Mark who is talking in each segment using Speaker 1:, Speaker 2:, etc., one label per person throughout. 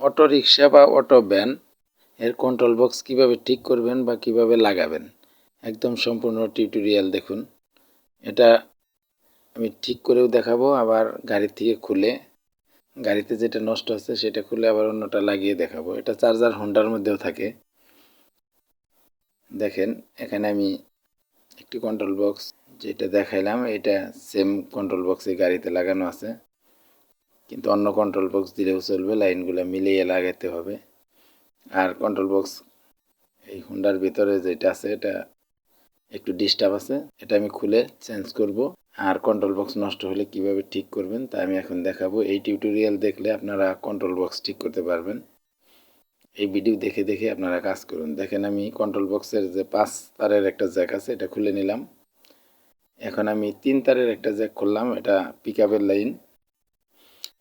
Speaker 1: Auto rickshaw বা auto van এর control box কীভাবে ঠিক করবেন বা কীভাবে লাগাবেন? একদম সম্পূর্ণ টিউটোরিয়াল দেখুন। এটা আমি ঠিক করেও দেখাবো, আবার গাড়ি থেকে খুলে। গাড়িতে যেটা নষ্ট হচ্ছে সেটা খুলে আবার অন্যটা লাগিয়ে দেখাবো। এটা চার্জার হোন্ডার মধ্যেও থাকে। দেখেন, এখানে আমি একটি কন্ট্রোল বক্স যেটা দেখাইলাম, এটা সেম কন্ট্রোল বক্সে গাড়িতে লাগানো আছে। কিন্তু অন্য কন্ট্রোল বক্স দিলেও চলবে, লাইনগুলো মিলিয়ে লাগাতে হবে। আর কন্ট্রোল বক্স এই হুন্ডার ভিতরে যেটা আছে, এটা একটু ডিস্টার্ব আছে, এটা আমি খুলে চেঞ্জ করব। আর কন্ট্রোল বক্স নষ্ট হলে কীভাবে ঠিক করবেন, তা আমি এখন দেখাবো। এই টিউটোরিয়াল দেখলে আপনারা কন্ট্রোল বক্স ঠিক করতে পারবেন। এই ভিডিও দেখে দেখে আপনারা কাজ করুন। দেখেন আমি কন্ট্রোল বক্সের যে পাঁচ তারের একটা জ্যাক আছে, এটা খুলে নিলাম। এখন আমি তিন তারের একটা জ্যাক খুললাম, এটা পিক লাইন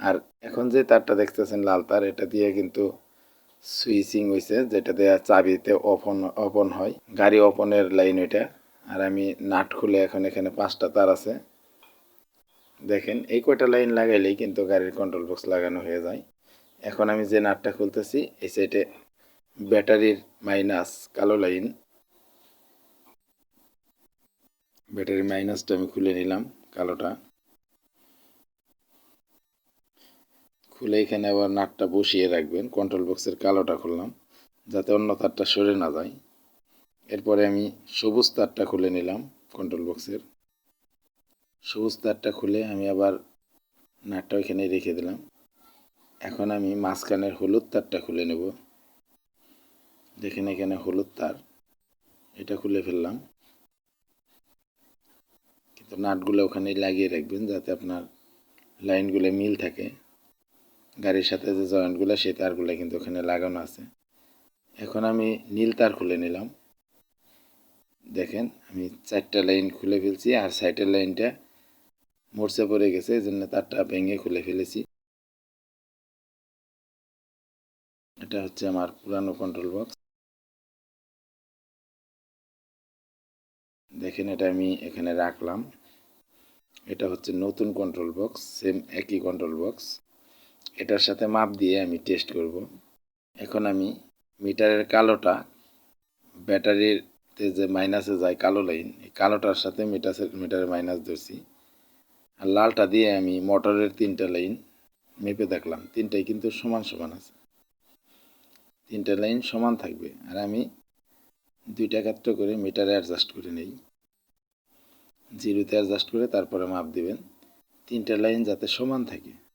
Speaker 1: আর এখন যে তারটা দেখতেছেন লাল তার, এটা দিয়ে কিন্তু সুইচিং হয়েছে যেটা দেওয়া চাবিতে ওপন ওপন হয়। গাড়ি ওপনের লাইন ওইটা আর আমি নাট খুলে এখন এখানে পাঁচটা তার আছে। দেখেন, এই কয়টা লাইন লাগাইলেই কিন্তু গাড়ির কন্ট্রোল বক্স লাগানো হয়ে যায়। এখন আমি যে নাটটা খুলতেছি, এই সাইডে ব্যাটারির মাইনাস কালো লাইন ব্যাটারি মাইনাসটা আমি খুলে নিলাম, কালোটা। খুলে এখানে আবার নাটটা বসিয়ে রাখবেন। কন্ট্রোল বক্সের কালোটা খুললাম, যাতে অন্য তারটা সরে না যায়। এরপরে আমি সবুজ তারটা খুলে নিলাম কন্ট্রোল বক্সের সবুজ তারটা খুলে আমি আবার নাটটা ওইখানে রেখে দিলাম। এখন আমি মাঝখানের হলুদ তারটা খুলে নেব। দেখেন এখানে হলুদ তার, এটা খুলে ফেললাম। কিন্তু নাটগুলো ওখানে লাগিয়ে রাখবেন যাতে আপনার লাইনগুলো মিল থাকে। গাড়ির সাথে যে জয়েন্টগুলো, সেই তারগুলো কিন্তু ওখানে লাগানো আছে। এখন আমি নীল তার খুলে নিলাম। দেখেন, আমি চারটা লাইন খুলে ফেলছি আর সাইডের লাইনটা মোর্চে পড়ে গেছে এই জন্য তারটা ভেঙে খুলে ফেলেছি। এটা হচ্ছে আমার পুরানো কন্ট্রোল বক্স দেখেন, এটা আমি এখানে রাখলাম। এটা হচ্ছে নতুন কন্ট্রোল বক্স সেম একই কন্ট্রোল বক্স এটার সাথে মাপ দিয়ে আমি টেস্ট করব। এখন আমি মিটারের কালোটা ব্যাটারিতে যে মাইনাসে যায় কালো লাইন, এই কালোটার সাথে মিটারের মিটারের মাইনাস ধরছি। আর লালটা দিয়ে আমি মোটরের তিনটা লাইন মেপে দেখলাম। তিনটাই কিন্তু সমান সমান আছে। তিনটা লাইন সমান থাকবে। আর আমি দুইটা ক্ষেত্র করে মিটারে অ্যাডজাস্ট করে নেই। জিরোতে অ্যাডজাস্ট করে তারপরে মাপ দিবেন। তিনটা লাইন যাতে সমান থাকে।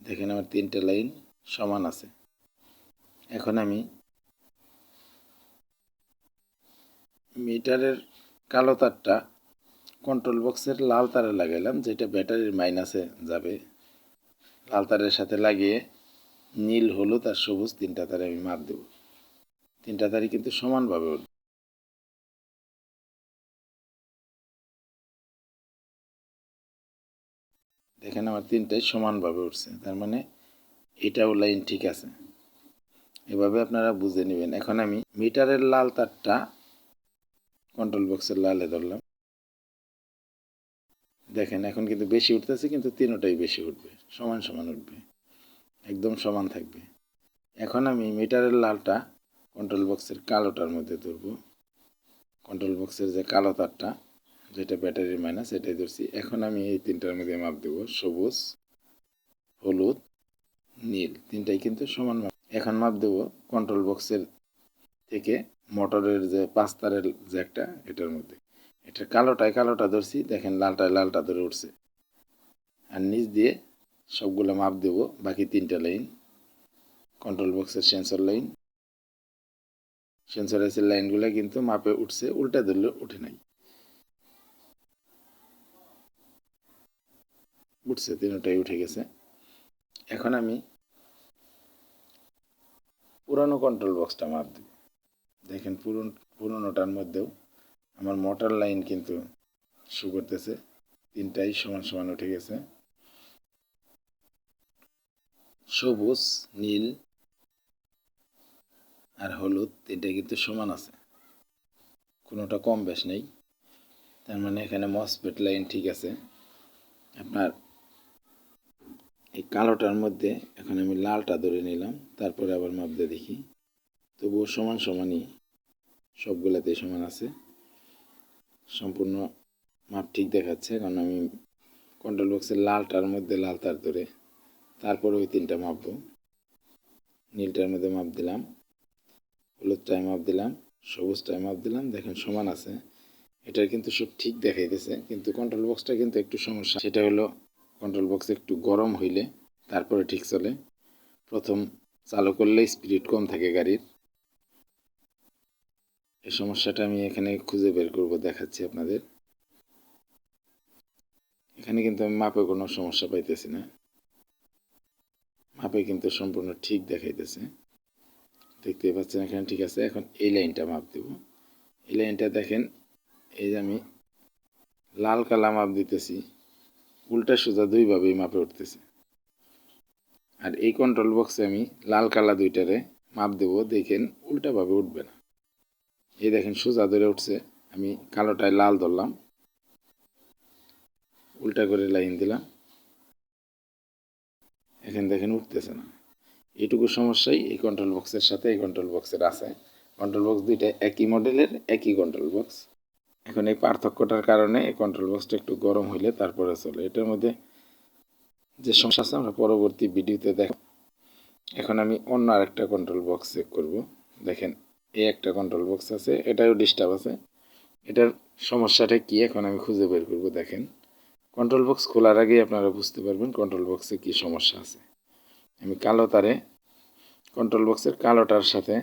Speaker 1: দেখেন আমার তিনটে লাইন সমান আছে। এখন আমি মিটারের কালো তারটা কন্ট্রোল বক্সের লাল তারে লাগাইলাম, যেটা ব্যাটারির মাইনাসে যাবে। লাল তারের সাথে লাগিয়ে নীল, হলুদ আর সবুজ তিনটা তারে আমি মাপ দেব। তিনটা তারই কিন্তু সমানভাবে উঠবে। দেখেন আমার তিনটাই সমানভাবে উঠছে। তার মানে এটাও লাইন ঠিক আছে। এভাবে আপনারা বুঝে নেবেন। এখন আমি মিটারের লাল তারটা কন্ট্রোল বক্সের লালে ধরলাম। দেখেন, এখন কিন্তু বেশি উঠতেছে, কিন্তু তিনোটাই বেশি উঠবে। সমান সমান উঠবে। একদম সমান থাকবে। এখন আমি মিটারের লালটা কন্ট্রোল বক্সের কালোটার মধ্যে ধরব। কন্ট্রোল বক্সের যে কালো তারটা যেটা ব্যাটারির মাইনাস এটাই ধরছি। এখন আমি এই তিনটার মধ্যে মাপ দেবো। সবুজ, হলুদ, নীল। তিনটাই কিন্তু সমান মাপ। এখন মাপ দেবো কন্ট্রোল বক্সের থেকে মোটরের যে পাঁচ তারের যে একটা, এটার মধ্যে। এটা কালোটায় কালোটা ধরছি, দেখেন লালটায় লালটা ধরে উঠছে। আর নিচ দিয়ে সবগুলো মাপ দেবো, বাকি তিনটা লাইন কন্ট্রোল বক্সের সেন্সর লাইন সেন্সরের লাইনগুলো কিন্তু মাপে উঠছে, উল্টা ধরলে উঠে নাই। উঠছে তিনটাই উঠে গেছে। এখন আমি পুরানো কন্ট্রোল বক্সটা মাপ দেব দেখেন পুরন, পুরনোটার মধ্যেও আমার মোটর লাইন কিন্তু শু করতেছে। তিনটাই সমান সমান উঠে গেছে। সবুজ, নীল আর হলুদ তিনটা কিন্তু সমান আছে। কোনোটা কম বেশ নেই। তার মানে এখানে মসপেট লাইন ঠিক আছে। আপনার এই কালোটার মধ্যে এখন আমি লালটা ধরে নিলাম, তারপরে আবার মাপ দিয়ে দেখি। তবুও সমান সমানই সবগুলাতে সমান আছে। সম্পূর্ণ মাপ ঠিক দেখাচ্ছে, কারণ আমি কন্ট্রোল বক্সের লালটার মধ্যে লাল তার ধরে তারপরে ওই তিনটা মাপবো। নীলটার মধ্যে মাপ দিলাম, হলুদটায় মাপ দিলাম, সবুজটায় মাপ দিলাম, দেখেন সমান আছে। এটার কিন্তু সব ঠিক দেখাইতেছে, কিন্তু কন্ট্রোল বক্সটা কিন্তু একটু সমস্যা। সেটা হলো কন্ট্রোল বক্স একটু গরম হইলে তারপরে ঠিক চলে। প্রথম চালু করলে স্পিরিট কম থাকে গাড়ির। এই সমস্যাটা আমি এখানে খুঁজে বের করব, দেখাচ্ছি আপনাদের। এখানে কিন্তু আমি মাপে কোনো সমস্যা পাইতেছি না। মাপে কিন্তু সম্পূর্ণ ঠিক দেখাইতেছে। দেখতে পাচ্ছেন এখানে ঠিক আছে, এখন এই লাইনটা মাপ দেব। এই লাইনটা দেখেন, এই যে আমি লাল কালা মাপ দিতেছি। উল্টা সোজা দুইভাবেই মাপে উঠতেছে। আর এই কন্ট্রোল বক্সে আমি লাল কালা দুইটারে মাপ দেব, দেখেন উল্টাভাবে উঠবে না। এই দেখেন সোজা ধরে উঠছে, আমি কালোটায় লাল ধরলাম। উল্টা করে লাইন দিলাম। এখানে দেখেন উঠতেছে না। এইটুকু সমস্যাই এই কন্ট্রোল বক্সের সাথে এই কন্ট্রোল বক্সের আছে। কন্ট্রোল বক্স দুইটা একই মডেলের একই কন্ট্রোল বক্স এখন এই পার্থক্যটার কারণে এই কন্ট্রোল বক্সটা একটু গরম হইলে তারপরে চলে। এটার মধ্যে যে সমস্যা আছে, আমরা পরবর্তী ভিডিওতে দেখ এখন আমি অন্য আরেকটা কন্ট্রোল বক্স চেক করব। দেখেন, এই একটা কন্ট্রোল বক্স আছে, এটাও ডিস্টার্ব আছে। এটার সমস্যাটা কি এখন আমি খুঁজে বের করব, দেখেন। কন্ট্রোল বক্স খোলার আগেই আপনারা বুঝতে পারবেন কন্ট্রোল বক্সে কি সমস্যা আছে। আমি কালো তারে কন্ট্রোল বক্সের কালোটার সাথে,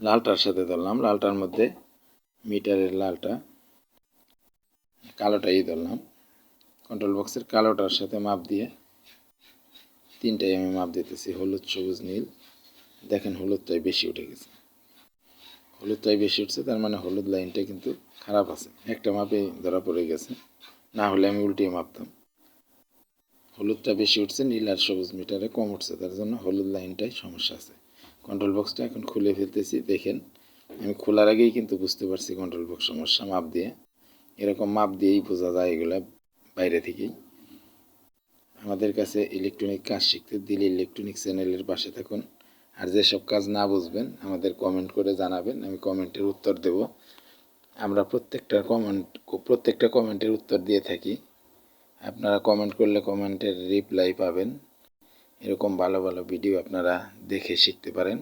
Speaker 1: লালটার সাথে ধরলাম। লালটার মধ্যে মিটারের লালটা, কালোটাই ধরলাম। কন্ট্রোল বক্সের কালোটার সাথে মাপ দিয়ে তিনটাই আমি মাপ দিতেছি, হলুদ, সবুজ, নীল। দেখেন হলুদটাই বেশি উঠে গেছে। হলুদটাই বেশি উঠছে, তার মানে হলুদ লাইনটা কিন্তু খারাপ আছে। একটা মাপে ধরা পড়ে গেছে, না হলে আমি উল্টিয়ে মাপতাম। হলুদটা বেশি উঠছে, নীল আর সবুজ মিটারে কম উঠছে, তার জন্য হলুদ লাইনটাই সমস্যা আছে। কন্ট্রোল বক্সটা এখন খুলে ফেলতেছি, দেখেন আমি খোলার আগেই কিন্তু বুঝতে পারছি কন্ট্রোল বক্স সমস্যা, মাপ দিয়ে। এরকম মাপ দিয়েই বোঝা যায় এগুলো বাইরে থেকেই। আমাদের কাছে ইলেকট্রনিক কাজ শিখতে দিলে ইলেকট্রনিক চ্যানেলের পাশে থাকুন। আর যেসব কাজ না বুঝবেন, আমাদের কমেন্ট করে জানাবেন, আমি কমেন্টের উত্তর দেব। আমরা প্রত্যেকটা কমেন্ট প্রত্যেকটা কমেন্টের উত্তর দিয়ে থাকি। আপনারা কমেন্ট করলে কমেন্টের রিপ্লাই পাবেন। এরকম ভালো ভালো ভিডিও আপনারা দেখে শিখতে পারেন।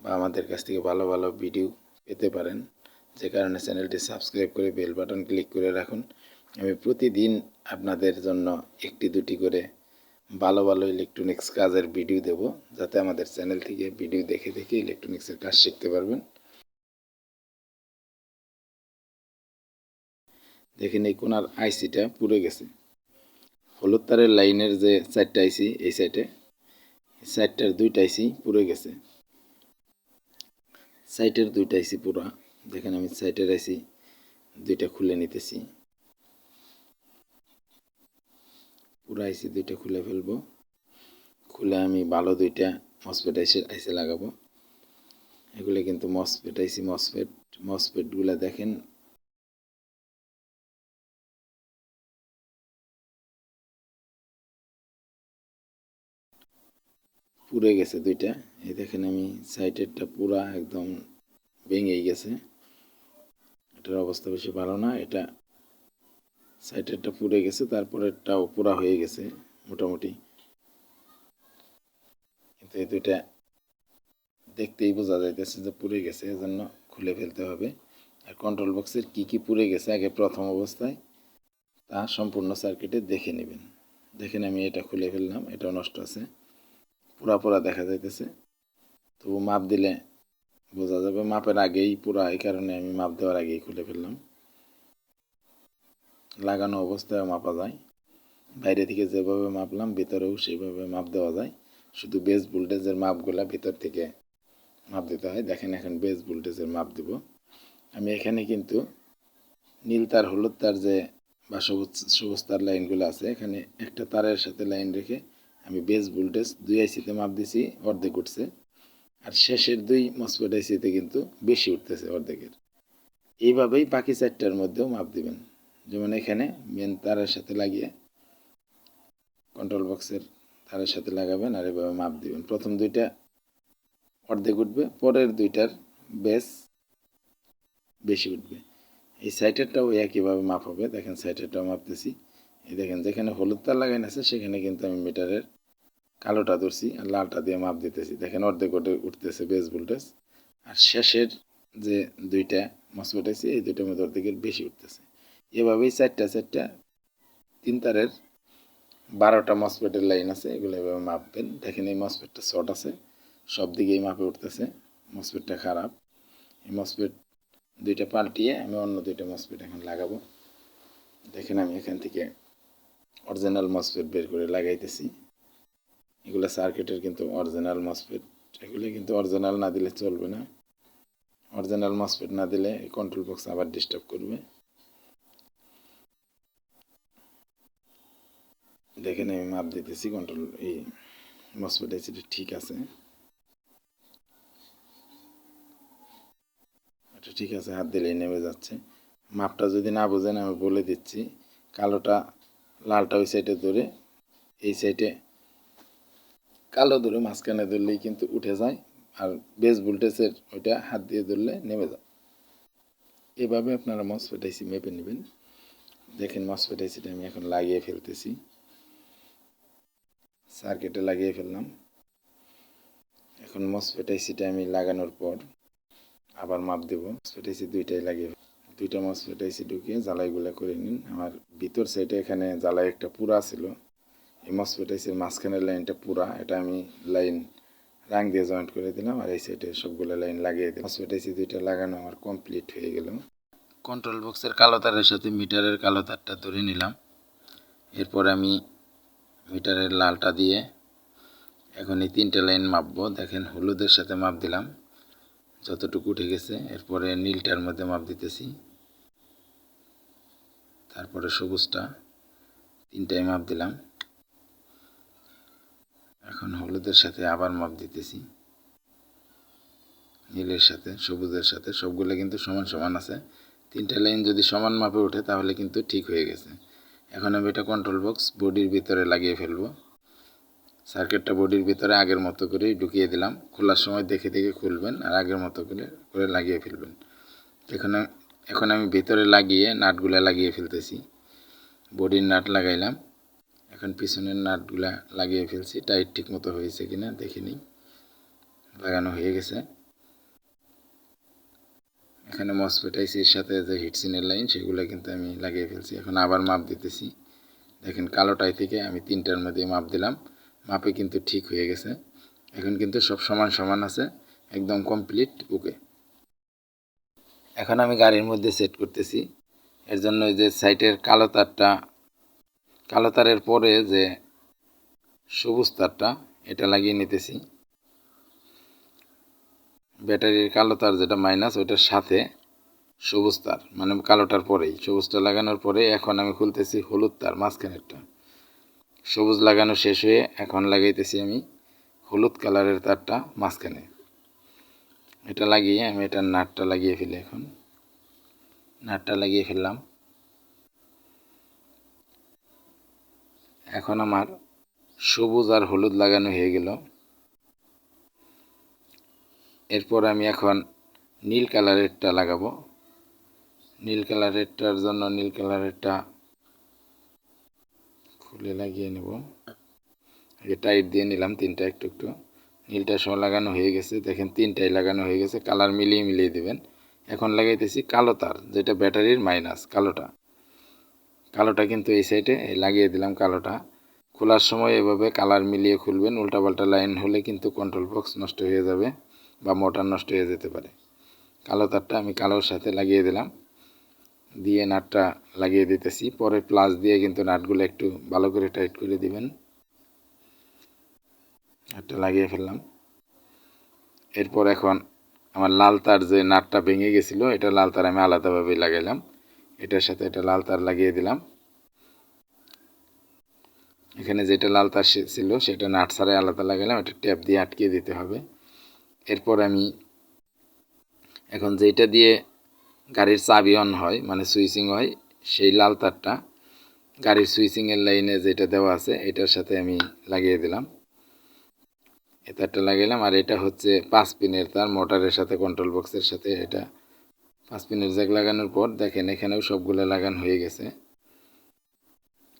Speaker 1: বা আমাদের কাছ থেকে ভালো ভালো ভিডিও পেতে পারেন। যে কারণে চ্যানেলটি সাবস্ক্রাইব করে বেল বাটন ক্লিক করে রাখুন। আমি প্রতিদিন আপনাদের জন্য একটি দুটি করে ভালো ভালো ইলেকট্রনিক্স কাজের ভিডিও দেব, যাতে আমাদের চ্যানেল থেকে ভিডিও দেখে দেখে ইলেকট্রনিক্সের কাজ শিখতে পারবেন। দেখেন এই কোনার আইসিটা পুড়ে গেছে। হলুদ তারের লাইনের যে চারটা আইসি এই সাইডে সাইডটার দুইটা আইসি পুড়ে গেছে। সাইটের দুইটা আইসি পুরা। দেখেন আমি সাইটের আইসি দুইটা খুলে নিতেছি। পুরো আইসি দুইটা খুলে ফেলব। খুলে আমি ভালো দুইটা মসপেট আইসি আইসি লাগাবো। এগুলো কিন্তু মসপেট আইসি মসপেট মসপেটগুলো দেখেন। পুড়ে গেছে দুইটা। এই দেখেন আমি সাইটেরটা পুরা একদম ভেঙেই গেছে। এটার অবস্থা বেশি ভালো না, এটা সাইটেরটা পুড়ে গেছে, তারপরেরটাও পুরা হয়ে গেছে মোটামুটি। কিন্তু এই দুইটা দেখতেই বোঝা যাইতেছে যে পুড়ে গেছে, এজন্য খুলে ফেলতে হবে। আর কন্ট্রোল বক্সের কি কি পুড়ে গেছে আগে প্রথম অবস্থায়, তা সম্পূর্ণ সার্কিটে দেখে নেবেন। দেখেন আমি এটা খুলে ফেললাম, এটাও নষ্ট আছে। পুরা পুরা দেখা যাইতেছে। তবু মাপ দিলে বোঝা যাবে মাপের আগেই পুরা এই কারণে আমি মাপ দেওয়ার আগেই খুলে ফেললাম। লাগানো অবস্থায় মাপা যায়। বাইরে থেকে যেভাবে মাপলাম, ভিতরেও সেভাবে মাপ দেওয়া যায়। শুধু বেস ভোল্টেজের মাপগুলা ভিতর থেকে মাপ দিতে হয়। দেখেন এখন বেস ভোল্টেজের মাপ দিব। আমি এখানে কিন্তু নীল তার, হলুদ তার যে বা সবুজ সবুজ তার লাইনগুলো আছে, এখানে একটা তারের সাথে লাইন রেখে আমি বেস ভোল্টেজ দুই আইসিতে মাপ দিছি, অর্ধেক উঠছে। আর শেষের দুই মসপেটাইসিতে কিন্তু বেশি উঠতেছে অর্ধেকের। এইভাবেই বাকি চারটার মধ্যেও মাপ দিবেন। যেমন এখানে মেন তারের সাথে লাগিয়ে কন্ট্রোল বক্সের তারের সাথে লাগাবেন আর এভাবে মাপ দিবেন। প্রথম দুইটা অর্ধেক উঠবে, পরের দুইটার বেস বেশি উঠবে। এই সাইটেরটাও একইভাবে মাপ হবে। দেখেন সাইটেরটাও মাপতেছি। এই দেখেন যেখানে হলুদ তার লাগাইন আছে, সেখানে কিন্তু আমি মিটারের কালোটা ধরছি আর লালটা দিয়ে মাপ দিতেছি। দেখেন অর্ধেক ওটে উঠতেছে বেস ভোল্টেজ আর শেষের যে দুইটা মসফেট আছে, এই দুইটার মধ্যে অর্ধেকের বেশি উঠতেছে। এভাবেই চারটা চারটা তিন তারের বারোটা মসফেটের লাইন আছে, এগুলো এভাবে মাপবেন। দেখেন এই মসফেটটা শর্ট আছে, সব দিকেই মাপে উঠতেছে। মসফেটটা খারাপ। এই মসফেট দুইটা পাল্টিয়ে আমি অন্য দুইটা মসফেট এখন লাগাবো। দেখেন আমি এখান থেকে অরিজিনাল মসফেট বের করে লাগাইতেছি। এগুলো সার্কিটের কিন্তু অরিজিনাল মসফেট এগুলো কিন্তু অরিজিনাল না দিলে চলবে না। অরিজিনাল মসফেট না দিলে এই কন্ট্রোল বক্স আবার ডিস্টার্ব করবে। দেখেন আমি মাপ দিতেছি কন্ট্রোল এই মসফেট এসিটা ঠিক আছে। এটা ঠিক আছে, হাত দিলেই নেমে যাচ্ছে। মাপটা যদি না বোঝেন, আমি বলে দিচ্ছি, কালোটা, লালটা ওই সাইডে ধরে, এই সাইডে কালো ধরে মাঝখানে ধরলেই কিন্তু উঠে যায় আর বেস ভোল্টেজের ওইটা হাত দিয়ে ধরলে নেমে যায়। এভাবে আপনারা মসফেট আইসি মেপে নেবেন। দেখেন মসফেট আইসিটা আমি এখন লাগিয়ে ফেলতেছি। সার্কিটে লাগিয়ে ফেললাম। এখন মসফেট আইসিটা আমি লাগানোর পর আবার মাপ দেব। মসফেট আইসি দুইটাই লাগিয়ে দুইটা মসফেট আইসি ঢুকিয়ে জ্বালাইগুলো করে নিন। আমার ভিতর সাইডে এখানে জ্বালাই একটা পুরা ছিল। এই মসফেট মাঝখানের লাইনটা পুরা। এটা আমি লাইন রাং দিয়ে জয়েন্ট করে দিলাম আর এই সাইডে সবগুলো লাইন লাগিয়ে দিলাম। মসফেট দুইটা লাগানো আমার কমপ্লিট হয়ে গেল। কন্ট্রোল বক্সের কালো তারের সাথে মিটারের কালো তারটা ধরে নিলাম। এরপর আমি মিটারের লালটা দিয়ে এখন এই তিনটে লাইন মাপবো। দেখেন, হলুদের সাথে মাপ দিলাম। যতটুকু উঠে গেছে, এরপরে নীলটার মধ্যে মাপ দিতেছি। তারপরে সবুজটা তিনটায় মাপ দিলাম। এখন হলুদের সাথে আবার মাপ দিতেছি। নীলের সাথে, সবুজের সাথে, সবগুলো কিন্তু সমান সমান আছে। তিনটা লাইন যদি সমান মাপে ওঠে, তাহলে কিন্তু ঠিক হয়ে গেছে। এখন আমি এটা কন্ট্রোল বক্স বডির ভিতরে লাগিয়ে ফেলব। সার্কিটটা বডির ভিতরে আগের মতো করেই ঢুকিয়ে দিলাম। খোলার সময় দেখে দেখে খুলবেন আর আগের মতো করে করে লাগিয়ে ফেলবেন। এখন এখন আমি ভিতরে লাগিয়ে নাটগুলা লাগিয়ে ফেলতেছি। বডির নাট লাগাইলাম। এখন পিছনের নাটগুলা লাগিয়ে ফেলছি টাইট ঠিক মতো হয়েছে কিনা দেখে নিই। লাগানো হয়ে গেছে। এখানে মসফেট আইসির সাথে যে হিটসিনের লাইন, সেগুলো কিন্তু আমি লাগিয়ে ফেলছি। এখন আবার মাপ দিতেছি। দেখেন কালোটাই থেকে আমি তিনটার মধ্যে মাপ দিলাম। মাপে কিন্তু ঠিক হয়ে গেছে। এখন কিন্তু সব সমান সমান আছে, একদম কমপ্লিট ওকে এখন আমি গাড়ির মধ্যে সেট করতেছি। এর জন্য ওই যে সাইটের কালো তারটা কালো তারের পরে যে সবুজ তারটা, এটা লাগিয়ে নিতেছি। ব্যাটারির কালো তার যেটা মাইনাস, ওইটার সাথে সবুজ তার মানে কালোটার পরেই। সবুজটা লাগানোর পরে এখন আমি খুলতেছি হলুদ তার মাঝখানেরটা। সবুজ লাগানো শেষ হয়ে এখন লাগাইতেছি আমি হলুদ কালারের তারটা মাঝখানে। এটা লাগিয়ে আমি এটার নাটটা লাগিয়ে ফেলি এখন। নাটটা লাগিয়ে ফেললাম। এখন আমার সবুজ আর হলুদ লাগানো হয়ে গেল। এরপর আমি এখন নীল কালারেরটা লাগাবো। নীল কালারেরটার জন্য নীল কালারেরটা খুলে লাগিয়ে নেব। আগে টাইট দিয়ে নিলাম তিনটা একটু একটু। নীলটা সহ লাগানো হয়ে গেছে। দেখেন তিনটাই লাগানো হয়ে গেছে। কালার মিলিয়ে মিলিয়ে দেবেন। এখন লাগাইতেছি কালো তার, যেটা ব্যাটারির মাইনাস, কালোটা। কালোটা কিন্তু এই সাইডে লাগিয়ে দিলাম কালোটা। খোলার সময় এভাবে কালার মিলিয়ে খুলবেন, উল্টাপাল্টা লাইন হলে কিন্তু কন্ট্রোল বক্স নষ্ট হয়ে যাবে বা মোটর নষ্ট হয়ে যেতে পারে। কালো তারটা আমি কালোর সাথে লাগিয়ে দিলাম। দিয়ে নাটটা লাগিয়ে দিতেছি। পরে প্লাস দিয়ে কিন্তু নাটগুলো একটু ভালো করে টাইট করে দিবেন। নাটটা লাগিয়ে ফেললাম। এরপর এখন আমার লাল তার যে নাটটা ভেঙে গেছিল, এটা লাল তার আমি আলাদাভাবে লাগাইলাম। এটার সাথে এটা লাল তার লাগিয়ে দিলাম। এখানে যেটা লাল তার ছিল, সেটা নাট ছাড়াই আলাদা লাগালাম, এটা ট্যাপ দিয়ে আটকিয়ে দিতে হবে। এরপর আমি এখন যেটা দিয়ে গাড়ির চাবি অন হয় মানে সুইচিং হয়, সেই লাল তারটা গাড়ির সুইচিংয়ের লাইনে যেটা দেওয়া আছে, এটার সাথে আমি লাগিয়ে দিলাম। এ তারটা লাগাইলাম, আর এটা হচ্ছে পাঁচ পিনের তার, মোটরের সাথে কন্ট্রোল বক্সের সাথে এটা পাঁচ পিনের জ্যাক লাগানোর পর দেখেন এখানেও সবগুলো লাগানো হয়ে গেছে।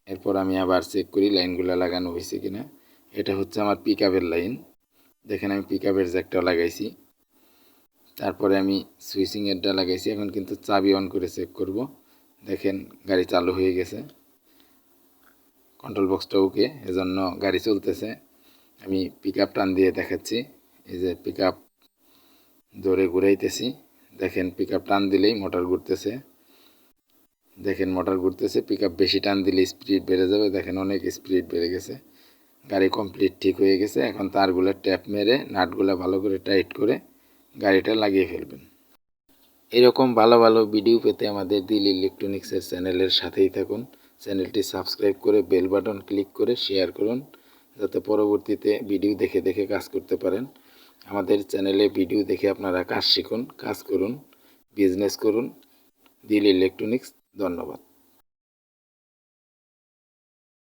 Speaker 1: এরপর আমি আবার চেক করি লাইনগুলো লাগানো হয়েছে কিনা। এটা হচ্ছে আমার পিক লাইন দেখেন আমি পিক আপের জ্যাকটা লাগাইছি। তারপরে আমি সুইচিংয়েরটা লাগাইছি। এখন কিন্তু চাবি অন করে চেক করব। দেখেন গাড়ি চালু হয়ে গেছে। কন্ট্রোল বক্সটা ওকে এজন্য গাড়ি চলতেছে। আমি পিক টান দিয়ে দেখাচ্ছি। এই যে পিক আপ ধরে ঘুরাইতেছি। দেখেন পিক টান দিলেই মোটর ঘুরতেছে। দেখেন মোটর ঘুরতেছে পিক বেশি টান দিলে স্পিড বেড়ে যাবে। দেখেন অনেক স্পিড বেড়ে গেছে। গাড়ি কমপ্লিট ঠিক হয়ে গেছে। এখন তারগুলো ট্যাপ মেরে, নাটগুলো ভালো করে টাইট করে গাড়িটা লাগিয়ে ফেলবেন। এরকম ভালো ভালো ভিডিও পেতে আমাদের দিল ইলেকট্রনিক্সের চ্যানেলের সাথেই থাকুন। চ্যানেলটি সাবস্ক্রাইব করে বেল বাটন ক্লিক করে শেয়ার করুন, যাতে পরবর্তীতে ভিডিও দেখে দেখে কাজ করতে পারেন। আমাদের চ্যানেলে ভিডিও দেখে আপনারা কাজ শিখুন কাজ করুন বিজনেস করুন। দিল ইলেকট্রনিক্স ধন্যবাদ।